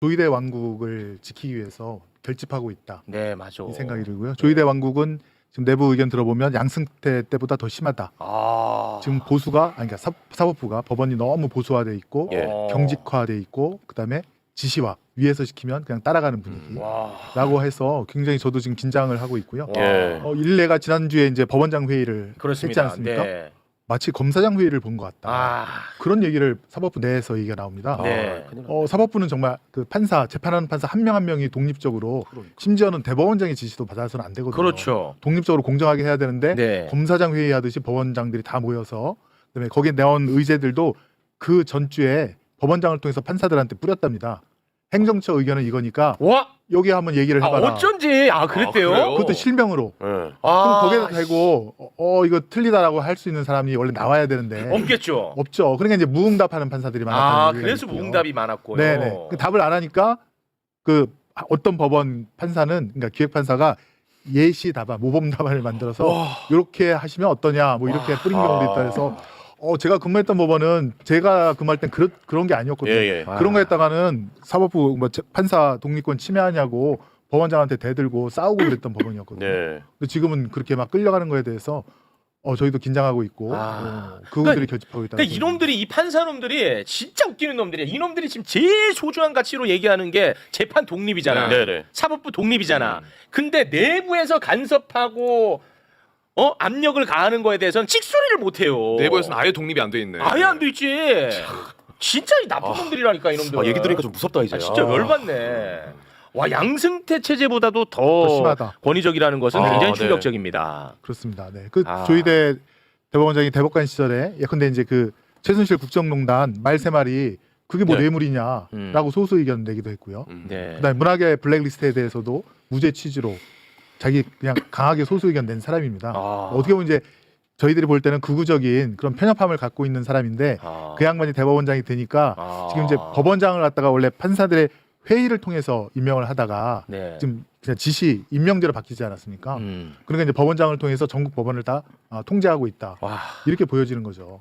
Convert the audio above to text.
조이대 왕국을 지키기 위해서 결집하고 있다 네, 맞아. 이 생각이 들고요. 조이대 왕국은 지금 내부 의견 들어보면 양승태 때보다 더 심하다. 아. 지금 보수가 아니 그러니까 사, 사법부가 법원이 너무 보수화돼 있고 예. 어. 경직화돼 있고 그다음에 지시화 위에서 시키면 그냥 따라가는 분위기. 와. 라고 해서 굉장히 저도 지금 긴장을 하고 있고요. 와. 예. 어, 일례가 지난주에 이제 법원장 회의를 했지 그렇습니다. 않습니까? 네. 마치 검사장 회의를 본 것 같다. 아. 그런 얘기를 사법부 내에서 얘기가 나옵니다. 네. 아, 큰일 났네. 어, 사법부는 정말 그 판사 재판하는 판사 한 명 한 명이 독립적으로 그러니까. 심지어는 대법원장의 지시도 받아서는 안 되거든요. 그렇죠. 독립적으로 공정하게 해야 되는데 네. 검사장 회의하듯이 법원장들이 다 모여서 그다음에 거기에 나온 의제들도 그 전주에 법원장을 통해서 판사들한테 뿌렸답니다. 행정처 의견은 이거니까 와. 여기 한번 얘기를 아, 해봐라. 어쩐지. 아, 그랬대요. 그래요? 그것도 실명으로. 예. 아. 그럼 거기에다 대고 어, 어, 이거 틀리다라고 할 수 있는 사람이 원래 나와야 되는데 없겠죠. 없죠. 그러니까 이제 무응답하는 판사들이 많았다는 아, 얘기가 그래서 있고요. 무응답이 많았고요. 네네. 그 답을 안 하니까 그 어떤 법원 판사는 그러니까 기획 판사가 예시 답안, 모범 답안을 만들어서 와. 이렇게 하시면 어떠냐, 뭐 이렇게 뿌린 경우도 있다 그래서 어 제가 근무했던 법원은 제가 근무할 땐 그런 그런 게 아니었거든요. 예, 예. 아. 그런 거 했다가는 사법부 뭐 재- 판사 독립권 침해하냐고 법원장한테 대들고 싸우고 그랬던 법원이었거든요. 네. 근데 지금은 그렇게 막 끌려가는 거에 대해서 어 저희도 긴장하고 있고 아. 어, 그분들이 결집하고 있다. 그러니까 이놈들이 이 판사놈들이 진짜 웃기는 놈들이야. 이놈들이 지금 제일 소중한 가치로 얘기하는 게 재판 독립이잖아. 네, 네. 사법부 독립이잖아. 음. 근데 내부에서 간섭하고 어 압력을 가하는 거에 대해서는 찍소리를 못 해요. 내부에서는 아예 독립이 안 돼 있네. 아예 안 돼 있지. 진짜 이 나쁜 아. 놈들이라니까 이놈들. 아, 얘기 들으니까 좀 무섭다 이제. 아, 진짜 아. 열받네. 와 양승태 체제보다도 더더 심하다. 권위적이라는 것은 아, 굉장히 네. 충격적입니다. 그렇습니다. 네. 그 아. 조이대 대법원장이 대법관 시절에 예컨대 이제 그 최순실 국정농단 말 세 마리 그게 뭐 네. 뇌물이냐라고 음. 소수 의견 내기도 했고요. 음. 네. 그다음에 문학의 블랙리스트에 대해서도 무죄 취지로 자기 그냥 강하게 소수 의견 낸 사람입니다. 아. 어떻게 보면 이제 저희들이 볼 때는 극우적인 그런 편협함을 갖고 있는 사람인데 아. 그 양반이 대법원장이 되니까 아. 지금 이제 법원장을 갖다가 원래 판사들의 회의를 통해서 임명을 하다가 네. 지금 그냥 지시 임명제로 바뀌지 않았습니까? 음. 그러니까 이제 법원장을 통해서 전국 법원을 다 아, 통제하고 있다. 와. 이렇게 보여지는 거죠.